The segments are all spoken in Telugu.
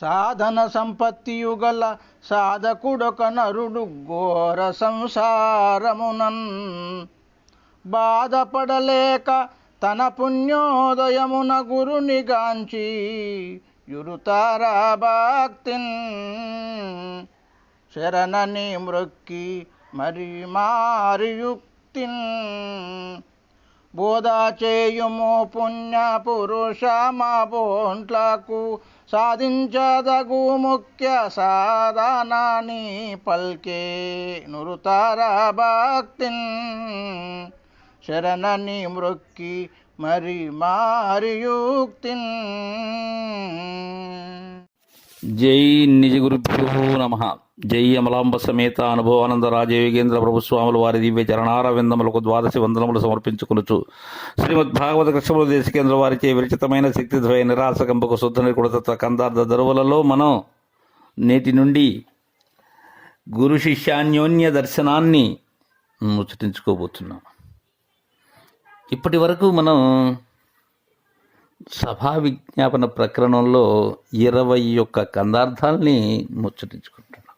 సాధన సంపత్తియుగల సాధకుడొక నరుడు ఘోర సంసారమునన్. బాధపడలేక తన పుణ్యోదయమున గురునిగాంచి యురుతారా భక్తిన్ శరణని మృక్కి మరి మారియుక్తిన్. బోధ చేయుము పుణ్య పురుష మా బోంట్లకు సాధించదగు ముఖ్య సాధనాన్ని పల్కే నురుతార భక్తిన్ శరణని మృక్కి మరి మారియుక్తిన్. జై నిజ గురుభ్యో నమ. జై అమలాంబ సమేత అనుభవానంద రాజయోగేంద్ర ప్రభుస్వాముల వారి దివ్య చరణారవిందములకు ద్వాదశి వందనములు సమర్పించుకునుచు. శ్రీమద్ భాగవత కృష్ణముల దేశకేంద్ర వారిచే విరచితమైన శక్తిద్వయ నిరాశకంపకు శుద్ధ నికుడతత్వ కందార్థ దరువులలో మనం నేటి నుండి గురు శిష్యాన్యోన్య దర్శనాన్ని ముచ్చటించుకోబోతున్నాం. ఇప్పటి వరకు మనం సభా విజ్ఞాపన ప్రకరణంలో ఇరవై ఒక్క కందార్థాలని ముచ్చటించుకుంటున్నాం.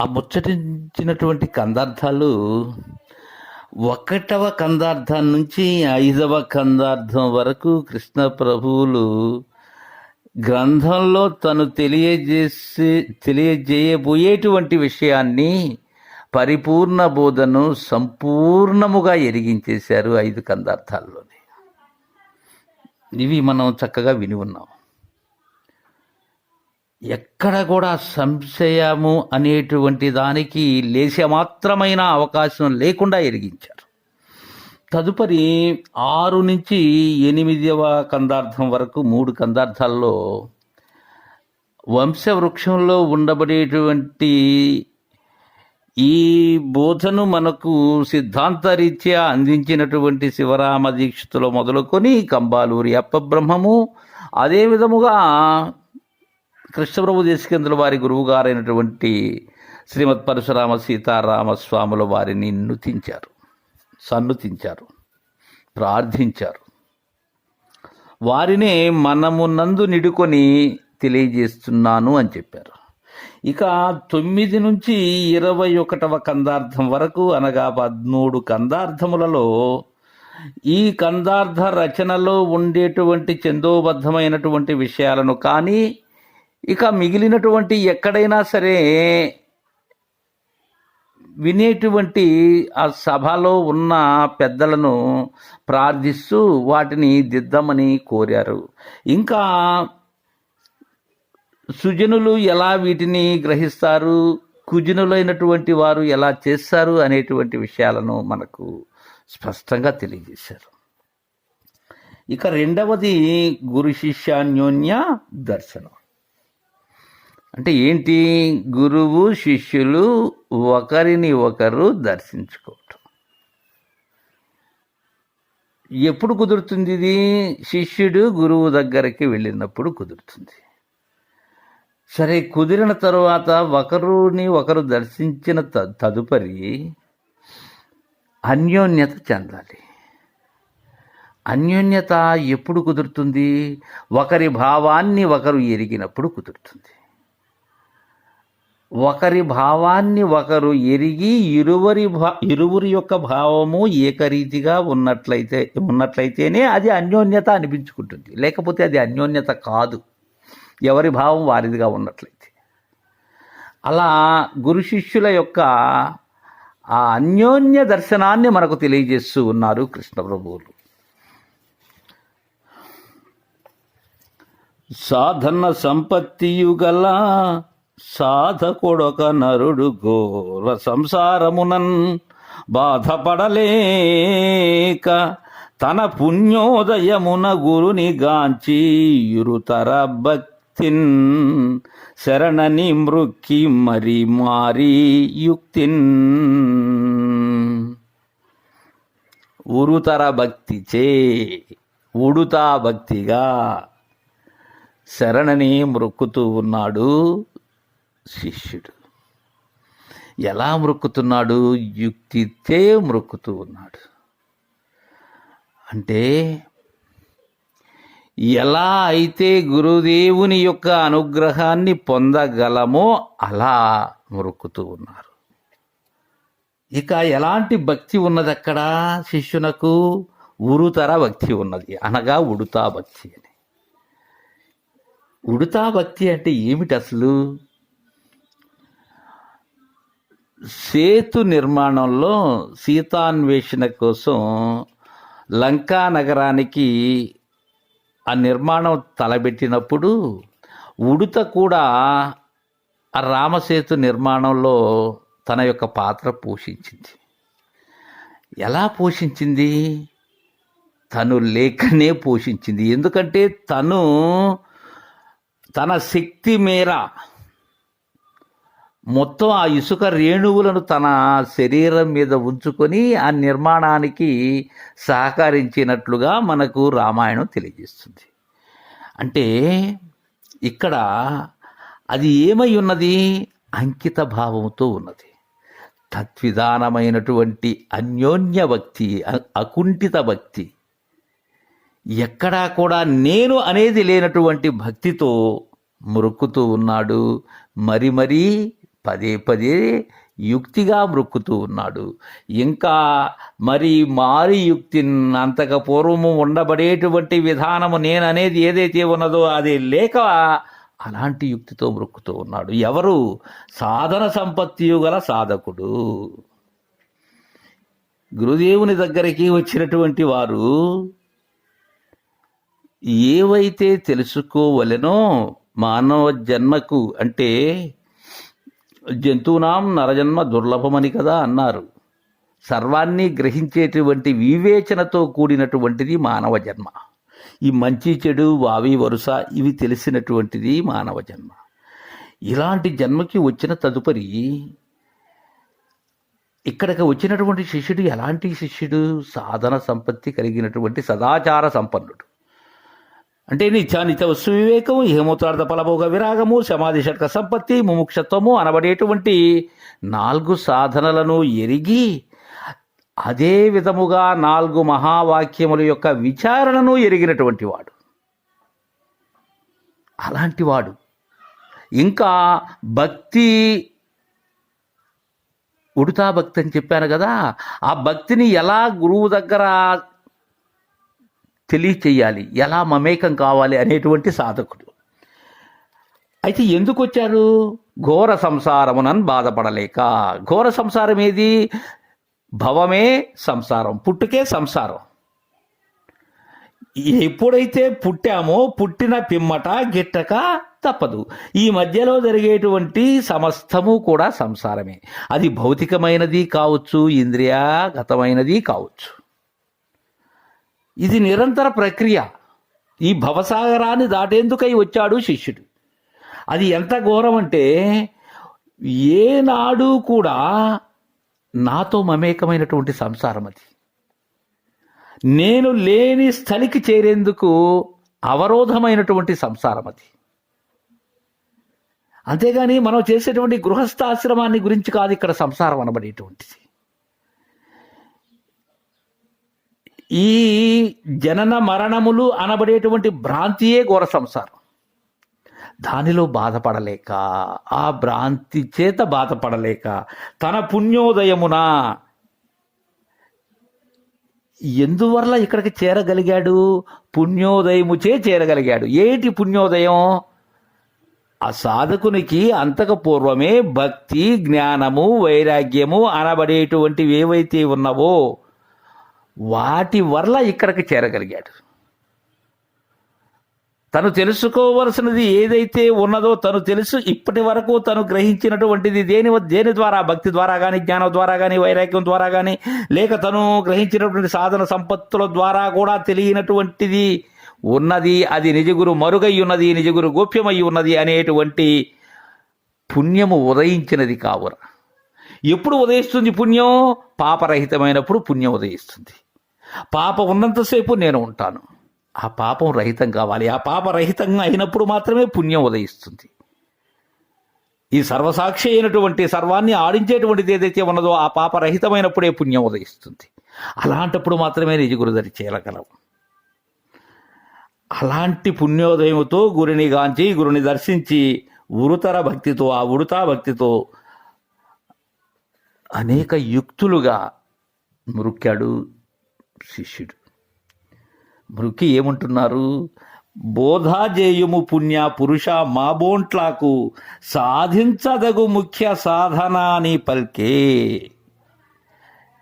ఆ ముచ్చటించినటువంటి కందార్థాలు ఒకటవ కందార్థం నుంచి ఐదవ కందార్థం వరకు కృష్ణ ప్రభువులు గ్రంథంలో తను తెలియజేసే తెలియజేయబోయేటువంటి విషయాన్ని పరిపూర్ణ బోధను సంపూర్ణముగా ఎరిగించేశారు ఐదు కందార్థాల్లోనే. ఇవి మనం చక్కగా విని ఉన్నాం. ఎక్కడ కూడా సంశయము అనేటువంటి దానికి లేశ మాత్రమైన అవకాశం లేకుండా ఎరిగించారు. తదుపరి ఆరు నుంచి ఎనిమిదవ కందార్థం వరకు మూడు కందార్థాల్లో వంశవృక్షంలో ఉండబడేటువంటి ఈ బోధను మనకు సిద్ధాంతరీత్యా అందించినటువంటి శివరామ దీక్షితులు మొదలుకొని కంబాలూరి అప్పబ్రహ్మము అదే విధముగా కృష్ణప్రభు దేశకేంద్రుల వారి గురువుగారైనటువంటి శ్రీమద్ పరశురామ సీతారామ స్వాముల వారిని నుతించారు సన్నుతించారు ప్రార్థించారు. వారినే మనమునందు నిడుకొని తెలియజేస్తున్నాను అని చెప్పారు. ఇక తొమ్మిది నుంచి ఇరవై ఒకటవ కందార్థం వరకు అనగా పద్మూడు కందార్థములలో ఈ కందార్థ రచనలో ఉండేటువంటి చందోబద్ధమైనటువంటి విషయాలను కానీ ఇక మిగిలినటువంటి ఎక్కడైనా సరే వినేటువంటి ఆ సభలో ఉన్న పెద్దలను ప్రార్థిస్తూ వాటిని దిద్దమని కోరారు. ఇంకా సుజనులు ఎలా వీటిని గ్రహిస్తారు? కుజనులైనటువంటి వారు ఎలా చేస్తారు? అనేటువంటి విషయాలను మనకు స్పష్టంగా తెలియజేశారు. ఇక రెండవది గురు శిష్యాన్యోన్య దర్శనం. అంటే ఏంటి? గురువు శిష్యులు ఒకరిని ఒకరు దర్శించుకోవటం. ఎప్పుడు కుదురుతుంది ఇది? శిష్యుడు గురువు దగ్గరికి వెళ్ళినప్పుడు కుదురుతుంది. సరే కుదిరిన తరువాత ఒకరుని ఒకరు దర్శించిన త తదుపరి అన్యోన్యత చెందాలి. అన్యోన్యత ఎప్పుడు కుదురుతుంది? ఒకరి భావాన్ని ఒకరు ఎరిగినప్పుడు కుదురుతుంది. ఒకరి భావాన్ని ఒకరు ఎరిగి ఇరువరి భా ఇరువురి యొక్క భావము ఏకరీతిగా ఉన్నట్లయితే ఉన్నట్లయితేనే అది అన్యోన్యత అనిపించుకుంటుంది. లేకపోతే అది అన్యోన్యత కాదు. ఎవరి భావం వారిదిగా ఉన్నట్లయితే. అలా గురు శిష్యుల యొక్క ఆ అన్యోన్య దర్శనాన్ని మనకు తెలియజేస్తూ ఉన్నారు కృష్ణ ప్రభువులు. సాధన సంపత్తియు గల సాధకుడొక నరుడు ఘోర సంసారమునన్ బాధపడలేక తన పుణ్యోదయమున గురుని గాంచి ఇరుతర யுக்தின் శరణని మృక్కి మరి మారి யுக்தின் ఉరుతర భక్తి చే ఉడుతా భక్తిగా శరణని మృక్కుతూ ఉన్నాడు శిష్యుడు. ఎలా మృక్కుతున్నాడు? యుక్తితే మృక్కుతూ ఉన్నాడు. అంటే ఎలా అయితే గురుదేవుని యొక్క అనుగ్రహాన్ని పొందగలమో అలా మురుక్కుతూ ఉన్నారు. ఇక ఎలాంటి భక్తి ఉన్నది అక్కడ శిష్యునకు? ఉరుతర భక్తి ఉన్నది. అనగా ఉడుతా భక్తి అని. ఉడుతా భక్తి అంటే ఏమిటి అసలు? సేతు నిర్మాణంలో సీతాన్వేషణ కోసం లంకా నగరానికి ఆ నిర్మాణం తలబెట్టినప్పుడు ఉడుత కూడా ఆ రామసేతు నిర్మాణంలో తన యొక్క పాత్ర పోషించింది. ఎలా పోషించింది? తను లేఖనే పోషించింది. ఎందుకంటే తను తన శక్తి మేర మొత్తం ఆ ఇసుక రేణువులను తన శరీరం మీద ఉంచుకొని ఆ నిర్మాణానికి సహకరించినట్లుగా మనకు రామాయణం తెలియజేస్తుంది. అంటే ఇక్కడ అది ఏమై ఉన్నది? అంకిత భావంతో ఉన్నది. తద్విధానమైనటువంటి అన్యోన్య భక్తి అకుంఠిత భక్తి. ఎక్కడా కూడా నేను అనేది లేనటువంటి భక్తితో మురుక్కుతూ ఉన్నాడు. మరి మరీ పదే పదే యుక్తిగా మొక్కుతూ ఉన్నాడు. ఇంకా మరి మారి యుక్తి అంతక పూర్వము ఉండబడేటువంటి విధానము నేను అనేది ఏదైతే ఉన్నదో అది లేక అలాంటి యుక్తితో మొక్కుతూ ఉన్నాడు. ఎవరు? సాధన సంపత్తియు గల సాధకుడు. గురుదేవుని దగ్గరికి వచ్చినటువంటి వారు ఏవైతే తెలుసుకోవలెనో మానవ జన్మకు అంటే జంతువునాం నరజన్మ దుర్లభమని కదా అన్నారు. సర్వాన్ని గ్రహించేటువంటి వివేచనతో కూడినటువంటిది మానవ జన్మ. ఈ మంచి చెడు వావి వరుస ఇవి తెలిసినటువంటిది మానవ జన్మ. ఇలాంటి జన్మకి వచ్చిన తదుపరి ఇక్కడికి వచ్చినటువంటి శిష్యుడు ఎలాంటి శిష్యుడు? సాధన సంపత్తి కలిగినటువంటి సదాచార సంపన్నుడు. అంటే నిత్యానిత్య వస్తు వివేకము హేమోత్రార్థ ఫలభోగ విరాగము సమాధి షట్క సంపత్తి ముముక్షత్వము అనబడేటువంటి నాలుగు సాధనలను ఎరిగి అదే విధముగా నాలుగు మహావాక్యముల యొక్క విచారణను ఎరిగినటువంటి వాడు. అలాంటి వాడు. ఇంకా భక్తి ఉడుతా భక్తి అని చెప్పాను కదా ఆ భక్తిని ఎలా గురువు దగ్గర తెలియచేయాలి. ఎలా మమేకం కావాలి అనేటువంటి సాధకుడు. అయితే ఎందుకు వచ్చారు ఘోర సంసారమునని బాధపడలేక. ఘోర సంసారం ఏది? భవమే సంసారం పుట్టుకే సంసారం. ఎప్పుడైతే పుట్టామో పుట్టిన పిమ్మట గిట్టక తప్పదు. ఈ మధ్యలో జరిగేటువంటి సమస్తము కూడా సంసారమే. అది భౌతికమైనది కావచ్చు ఇంద్రియాగతమైనది కావచ్చు. ఇది నిరంతర ప్రక్రియ. ఈ భవసాగరాన్ని దాటేందుకై వచ్చాడు శిష్యుడు. అది ఎంత ఘోరం అంటే ఏనాడు కూడా నాతో మమేకమైనటువంటి సంసారం అది. నేను లేని స్థలికి చేరేందుకు అవరోధమైనటువంటి సంసారం అది. అంతేగాని మనం చేసేటువంటి గృహస్థాశ్రమాన్ని గురించి కాదు ఇక్కడ సంసారం అనబడేటువంటిది. ఈ జనన మరణములు అనబడేటువంటి భ్రాంతియే ఘోర సంసారం. దానిలో బాధపడలేక ఆ భ్రాంతి చేత బాధపడలేక తన పుణ్యోదయమున ఎందువల్ల ఇక్కడికి చేరగలిగాడు? పుణ్యోదయముచే చేరగలిగాడు. ఏటి పుణ్యోదయం? ఆ సాధకునికి అంతకు పూర్వమే భక్తి జ్ఞానము వైరాగ్యము అనబడేటువంటివి ఏవైతే ఉన్నవో వాటి వల్ల ఇక్కడికి చేరగలిగాడు. తను తెలుసుకోవలసినది ఏదైతే ఉన్నదో తను తెలుసు ఇప్పటి వరకు తను గ్రహించినటువంటిది దేని దేని ద్వారా? భక్తి ద్వారా కానీ జ్ఞానం ద్వారా కానీ వైరాగ్యం ద్వారా కానీ లేక తను గ్రహించినటువంటి సాధన సంపత్తుల ద్వారా కూడా తెలియనటువంటిది ఉన్నది అది నిజగురు మరుగై ఉన్నది నిజగురు గోప్యమై ఉన్నది అనేటువంటి పుణ్యము ఉదయించినది కావురా ఎప్పుడు ఉదయిస్తుంది పుణ్యం? పాపరహితమైనప్పుడు పుణ్యం ఉదయిస్తుంది. పాపం ఉన్నంతసేపు నేను ఉంటాను. ఆ పాపం రహితం కావాలి. ఆ పాప రహితంగా అయినప్పుడు మాత్రమే పుణ్యం ఉదయిస్తుంది. ఈ సర్వసాక్షి అయినటువంటి సర్వాన్ని ఆడించేటువంటిది ఏదైతే ఉన్నదో ఆ పాప రహితమైనప్పుడే పుణ్యం ఉదయిస్తుంది. అలాంటప్పుడు మాత్రమే నిజ దరి చేరగలవు. అలాంటి పుణ్యోదయముతో గురిని గాంచి గురుని దర్శించి ఉరుతర భక్తితో ఆ ఉడుతా భక్తితో అనేక యుక్తులుగా మృక్కాడు శిష్యుడు. మృక్కి ఏమంటున్నారు? బోధాజేయుము పుణ్య పురుష మాబోంట్లాకు సాధించదగు ముఖ్య సాధన అని పల్కే.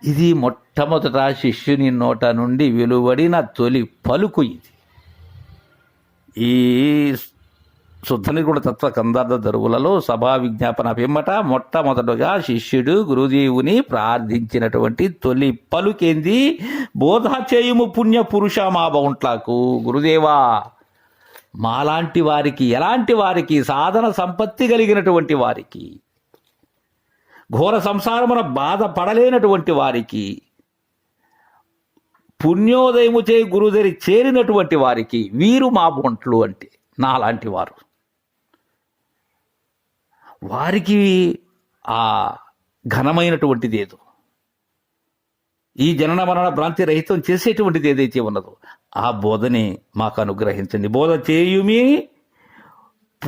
ఇది మొట్టమొదట శిష్యుని నోట నుండి వెలువడిన తొలి పలుకు ఇది. ఈ శుద్ధ నిర్గుణ తత్వ కందార్థ దరువులలో సభా విజ్ఞాపన పిమ్మట మొట్టమొదటగా శిష్యుడు గురుదేవుని ప్రార్థించినటువంటి తొలి పలుకేంది? బోధ చేయుము పుణ్య పురుష మా బౌంట్లాకు. గురుదేవా మాలాంటి వారికి ఎలాంటి వారికి సాధన సంపత్తి కలిగినటువంటి వారికి ఘోర సంసారమున బాధపడలేనటువంటి వారికి పుణ్యోదయము చే గురుదరి చేరినటువంటి వారికి వీరు మా బొంట్లు అంటే నాలాంటి వారు. వారికి ఆ ఘనమైనటువంటిది ఏదో. ఈ జనన మరణ భ్రాంతి రహితం చేసేటువంటిది ఏదైతే ఉన్నదో ఆ బోధని మాకు అనుగ్రహించండి. బోధ చేయుమి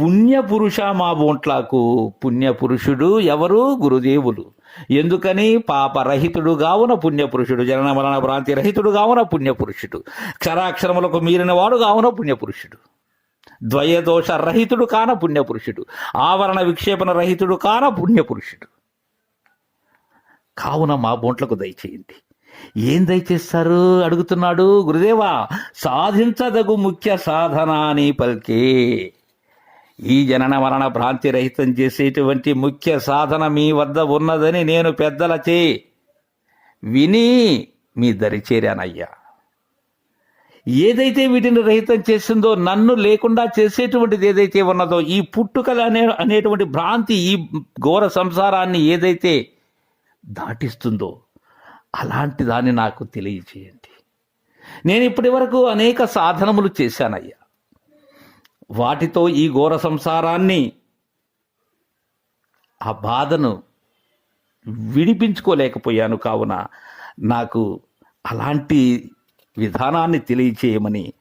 పుణ్య పురుష మా బోంట్లాకు. పుణ్య పురుషుడు ఎవరు? గురుదేవులు. ఎందుకని? పాపరహితుడు గావున పుణ్య పురుషుడు. జనన మరణ భ్రాంతి రహితుడు గావున పుణ్య పురుషుడు. క్షరాక్షరములకు మీరిన వాడు కావున పుణ్య పురుషుడు. ద్వయదోష రహితుడు కాన పుణ్య పురుషుడు ఆవరణ విక్షేపణ రహితుడు కాన పుణ్య పురుషుడు కావున మా బోంట్లకు దయచేయండి. ఏం దయచేస్తారు? అడుగుతున్నాడు గురుదేవా సాధించదగు ముఖ్య సాధనాన్ని పలికే. ఈ జనన మరణ భ్రాంతి రహితం చేసేటువంటి ముఖ్య సాధన మీ వద్ద ఉన్నదని నేను పెద్దలచే విని మీ దరి చేరానయ్యా. ఏదైతే వీటిని రహితం చేసిందో నన్ను లేకుండా చేసేటువంటిది ఏదైతే ఉన్నదో ఈ పుట్టుకలు అనే అనేటువంటి భ్రాంతి ఈ ఘోర సంసారాన్ని ఏదైతే దాటిస్తుందో అలాంటి దాన్ని నాకు తెలియచేయండి నేను ఇప్పటి వరకు అనేక సాధనములు చేశానయ్యా. వాటితో ఈ ఘోర సంసారాన్ని ఆ బాధను విడిపించుకోలేకపోయాను. కావున నాకు అలాంటి విధానాన్ని తెలియచేయమని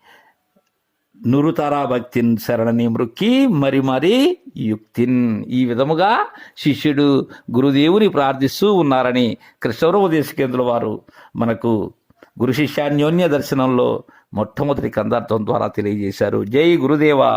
నురుతారా భక్తిన్ శరణని మృక్కి మరి మరి యుక్తిన్. ఈ విధముగా శిష్యుడు గురుదేవుని ప్రార్థిస్తూ ఉన్నారని కృష్ణవరూపదేశ కేంద్రుల వారు మనకు గురు శిష్యాన్యోన్య దర్శనంలో మొట్టమొదటి కందార్థం ద్వారా తెలియజేశారు. జై గురుదేవా!